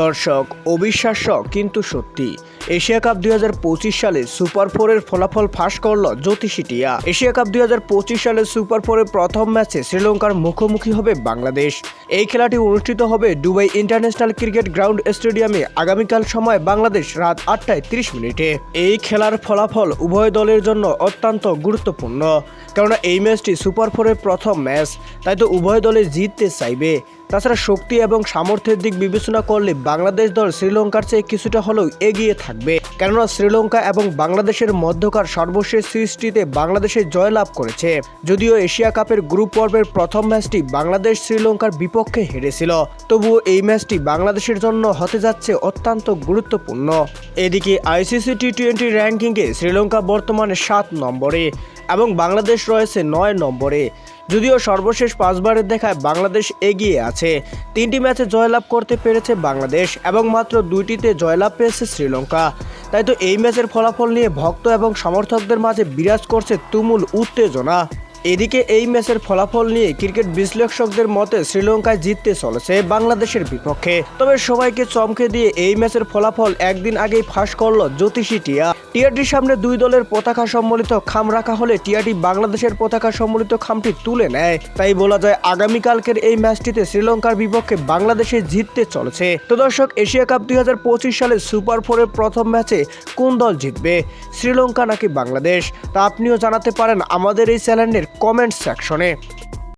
দর্শক, অবিশ্বাস্য কিন্তু সত্যি। এশিয়া কাপ দুই সালে সুপার ফোরের ফলাফল ফাঁস করল জ্যোতিষী টিয়া। এশিয়া কাপ দুই সালে সুপার ফোরের প্রথম ম্যাচে শ্রীলঙ্কার মুখোমুখি হবে বাংলাদেশ। এই খেলাটি অনুষ্ঠিত হবে দুবাই ইন্টারন্যাশনাল ক্রিকেট গ্রাউন্ড স্টেডিয়ামে আগামীকাল সময় বাংলাদেশ রাত আটটায় তিরিশ মিনিটে। এই খেলার ফলাফল উভয় দলের জন্য অত্যন্ত গুরুত্বপূর্ণ। কেননা এই ম্যাচটি সুপার ফোরের প্রথম ম্যাচ, তাই তো উভয় দলে জিততে চাইবে। তাছাড়া শক্তি এবং সামর্থ্যের দিক বিবেচনা করলে বাংলাদেশ দল শ্রীলঙ্কার চেয়ে কিছুটা হলেও এগিয়ে থাকবে। কেননা শ্রীলঙ্কা এবং বাংলাদেশের মধ্যকার সর্বশেষ সৃষ্টিতে বাংলাদেশে জয়লাভ করেছে। যদিও এশিয়া কাপের গ্রুপ পর্বের প্রথম ম্যাচটি বাংলাদেশ শ্রীলঙ্কার বিপক্ষে হেরেছিল। তবুও এই ম্যাচটি বাংলাদেশের জন্য হতে যাচ্ছে অত্যন্ত গুরুত্বপূর্ণ। এদিকে আইসিসি টি টোয়েন্টি র্যাঙ্কিংয়ে শ্রীলঙ্কা বর্তমানে সাত নম্বরে এবং বাংলাদেশ রয়েছে নয় নম্বরে। যদিও সর্বশেষ পাঁচবারের দেখায় বাংলাদেশ এগিয়ে আছে। তিনটি ম্যাচে জয়লাভ করতে পেরেছে বাংলাদেশ এবং মাত্র দুইটিতে জয়লাভ পেয়েছে শ্রীলঙ্কা। তাই তো এই ম্যাচের ফলাফল নিয়ে ভক্ত এবং সমর্থকদের মাঝে বিরাজ করছে তুমুল উত্তেজনা। এদিকে এই ম্যাচের ফলাফল নিয়ে ক্রিকেট বিশ্লেষকদের মতে শ্রীলঙ্কায় জিততে চলেছে বাংলাদেশের বিপক্ষে। তবে সবাইকে চমকে দিয়ে এই ম্যাচের ফলাফল একদিন আগেই ফাঁস করল জ্যোতিষী টিয়া। টিয়াটির সামনে দুই দলের পতাকা সম্বলিত খাম রাখা হলে টিয়াটি বাংলাদেশের পতাকা সম্বলিত খামটি তুলে নেয়। তাই বলা যায়, আগামীকালকের এই ম্যাচটিতে শ্রীলঙ্কার বিপক্ষে বাংলাদেশে জিততে চলেছে। তো দর্শক, এশিয়া কাপ দুই সালে সুপার ফোরের প্রথম ম্যাচে কোন দল জিতবে? শ্রীলঙ্কা নাকি বাংলাদেশ? তা আপনিও জানাতে পারেন আমাদের এই চ্যানেলের কমেন্ট সেকশনে।